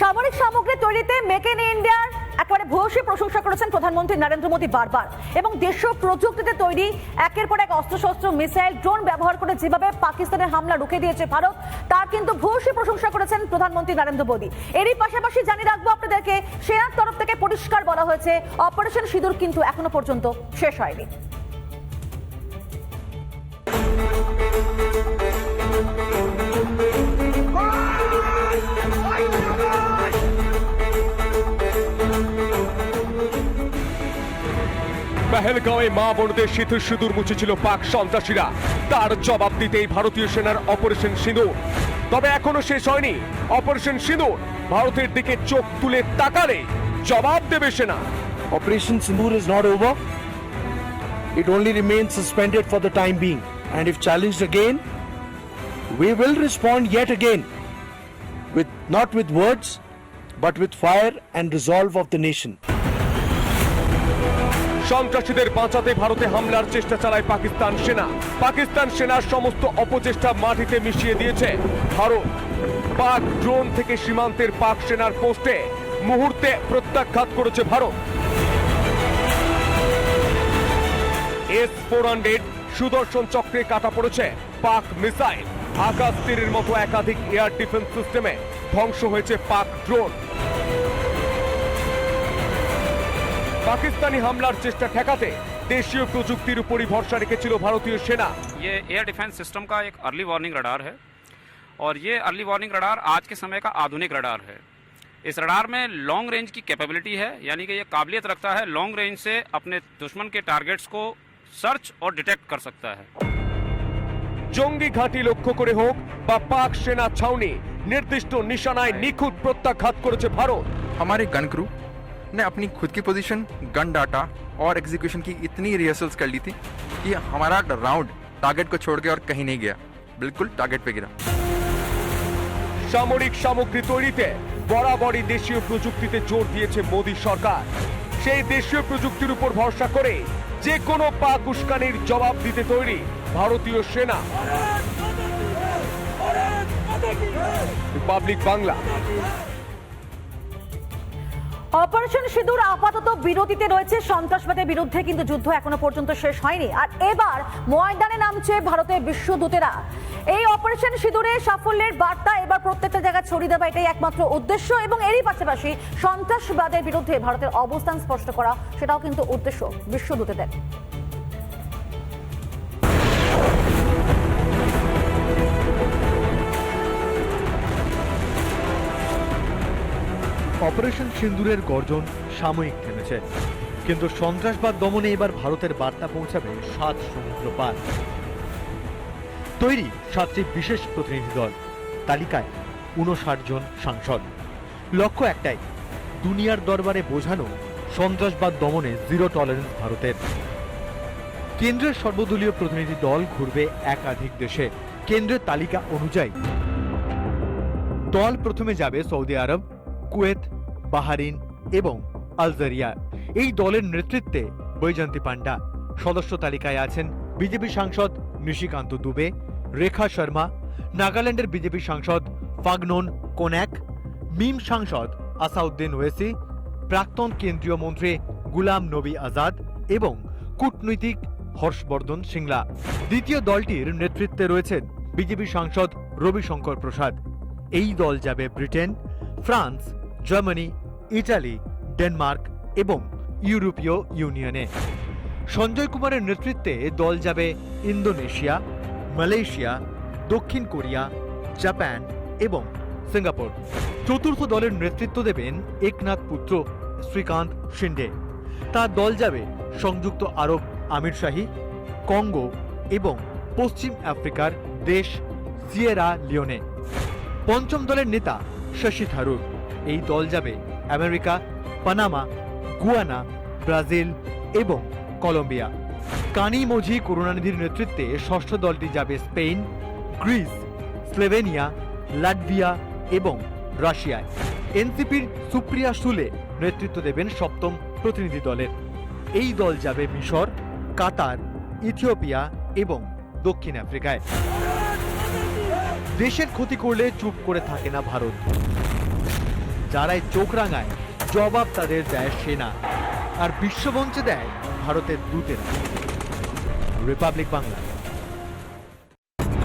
সামরিক সামগ্রী তৈরিতে মেক ইন ইন্ডিয়ার একেবারে ভূয়সী প্রশংসা করেছেন প্রধানমন্ত্রী নরেন্দ্র মোদী বারবার। এবং দেশীয় প্রযুক্তিতে তৈরি একের পর এক অস্ত্রশস্ত্র, মিসাইল, ড্রোন ব্যবহার করে যেভাবে পাকিস্তানের হামলা রুখে দিয়েছে ভারত, তার কিন্তু ভূয়সী প্রশংসা করেছেন প্রধানমন্ত্রী নরেন্দ্র মোদী। এরই পাশাপাশি জানিয়ে রাখব আপনাদেরকে, সেনার তরফ থেকে পরিষ্কার বলা হয়েছে, অপারেশন সিঁদুর কিন্তু এখনও পর্যন্ত শেষ হয়নি। পেহেলগাঁওয়ে মা বোনদের শীতের সিঁদুর মুছেছিল পাক সন্ত্রাসীরা তার জবাব দিতেই ভারতীয় সেনার অপারেশন সিঁদুর তবে এখনও শেষ হয়নি অপারেশন সিঁদুর ভারতের দিকে চোখ তুলে তাকালে জবাব দেবে সেনা Operation Sindoor is not over. It only remains suspended for the time being. And if challenged again, we will respond yet again. With not with words, but with fire and resolve of the nation. সন্ত্রাসীদের বাঁচাতে ভারতে হামলার চেষ্টা চালায় পাকিস্তান সেনা। পাকিস্তান সেনার সমস্ত অপচেষ্টা মাটিতে মিশিয়ে দিয়েছে। ভারত পাক ড্রোন থেকে সীমান্তের পাক সেনার পোস্টে মুহূর্তে প্রত্যাঘাত করেছে Bharat. S four hundred Sudarshan চক্রে কাটা পড়েছে পাক মিসাইল। আকাশ তীরের মতো একাধিক এয়ার ডিফেন্স সিস্টেমে ধ্বংস হয়েছে পাক ড্রোন। পাকিস্তানি হামলার চেষ্টা ঠেকাতে দেশীয় প্রযুক্তির উপরই ভরসা রেখেছিল ভারতীয় সেনা ये एयर डिफेंस सिस्टम का एक अर्ली वार्निंग रडार है और ये अर्ली वार्निंग रडार आज के समय का आधुनिक रडार है इस रडार में लॉन्ग रेंज की कैपेबिलिटी है यानी कि ये काबिलियत रखता है लॉन्ग रेंज से अपने दुश्मन के टारगेट्स को सर्च और डिटेक्ट कर सकता है জঙ্গি ঘাঁটি লক্ষ্য করে হোক বা পাক সেনা ছাউনি নির্দিষ্ট নিশানায় নিখুঁত প্রত্যাঘাত করেছে ভারত हमारे गन क्रू ने अपनी खुद की पोजीशन गन डाटा और एग्जीक्यूशन की इतनी रिहर्सल्स कर ली थी कि हमारा राउंड टारगेट को छोड़ के और कहीं नहीं गया बिल्कुल टारगेट पे गिरा সামরিক সামগ্রী তৈরিতে বরাবরই দেশীয় প্রযুক্তিতে জোর দিয়েছে মোদী সরকার সেই দেশীয় প্রযুক্তির উপর ভরসা করে যে কোনো পাক উস্কানির জবাব দিতে তৈরি ভারতীয় সেনা রিপাবলিক বাংলা অপারেশন সিঁদুর আপাতত বিরতিতে রয়েছে। সন্ত্রাসবাদের বিরুদ্ধে কিন্তু যুদ্ধ এখনও পর্যন্ত শেষ হয়নি। আর এবার ময়দানে নামছে ভারতের বিশ্বদূতেরা এই অপারেশন সিঁদুরে সাফল্যের বার্তা এবার প্রত্যেকটা জায়গায় ছড়িয়ে দেওয়া, এটাই একমাত্র উদ্দেশ্য। এবং এরই পাশাপাশি সন্ত্রাসবাদের বিরুদ্ধে ভারতের অবস্থান স্পষ্ট করা, সেটাও কিন্তু উদ্দেশ্য বিশ্বদূতেদের অপারেশন সিন্দুরের গর্জন সাময়িক থেমেছে। কিন্তু সন্ত্রাসবাদ দমনে এবার ভারতের বার্তা পৌঁছাবে সাত সমুদ্র পার। তৈরি সাতটি বিশেষ প্রতিনিধি দল। তালিকায় উনষাট জন সাংসদ। লক্ষ্য একটাই, দুনিয়ার দরবারে বোঝানো সন্ত্রাসবাদ দমনে জিরো টলারেন্স ভারতের। কেন্দ্রের সর্বদলীয় প্রতিনিধি দল ঘুরবে একাধিক দেশে। কেন্দ্রের তালিকা অনুযায়ী। দল প্রথমে যাবে সৌদি আরব কুয়েত, বাহারিন এবং আলজেরিয়া। এই দলের নেতৃত্বে বৈজয়ন্তী পান্ডা সদস্য তালিকায় আছেন বিজেপি সাংসদ নিশিকান্ত দুবে, রেখা শর্মা, নাগাল্যান্ডের বিজেপি সাংসদ ফাগনন কোন্যাক মিম সাংসদ আসাউদ্দিন ওয়েসি, প্রাক্তন কেন্দ্রীয় মন্ত্রী গুলাম নবী আজাদ এবং কূটনৈতিক হর্ষবর্ধন সিংলা। দ্বিতীয় দলটির নেতৃত্বে রয়েছেন বিজেপি সাংসদ রবিশঙ্কর প্রসাদ। এই দল যাবে Britain France, Germany, Italy, Denmark এবং ইউরোপীয় ইউনিয়নে। সঞ্জয় কুমারের নেতৃত্বে দল যাবে ইন্দোনেশিয়া, মালয়েশিয়া, দক্ষিণ কোরিয়া, জাপান এবং সিঙ্গাপুর। চতুর্থ দলের নেতৃত্ব দেবেন একনাথ পুত্র শ্রীকান্ত শিন্ডে। তার দল যাবে সংযুক্ত আরব আমির শাহী, কঙ্গো এবং পশ্চিম আফ্রিকার দেশ সিয়েরা লিওনে। পঞ্চম দলের নেতা শশী থারুর। এই দল যাবে আমেরিকা, পানামা, গুয়ানা, ব্রাজিল এবং কলম্বিয়া। কানি মজি করুণানিধির নেতৃত্বে ষষ্ঠ দলটি যাবে স্পেন, গ্রিস, স্লোভেনিয়া, লাটভিয়া এবং রাশিয়ায়। এনসিপির সুপ্রিয়া সুলে নেতৃত্ব দেবেন সপ্তম প্রতিনিধি দলের। এই দল যাবে মিশর, কাতার, ইথিওপিয়া এবং দক্ষিণ আফ্রিকায়। দেশের ক্ষতি করলে চুপ করে থাকে না ভারত। যারাই চোখ রাঙায়, জবাব তাদের দেয় সেনা। আর বিশ্বমঞ্চে দেয় ভারতের দূতেরা। রিপাবলিক বাংলা।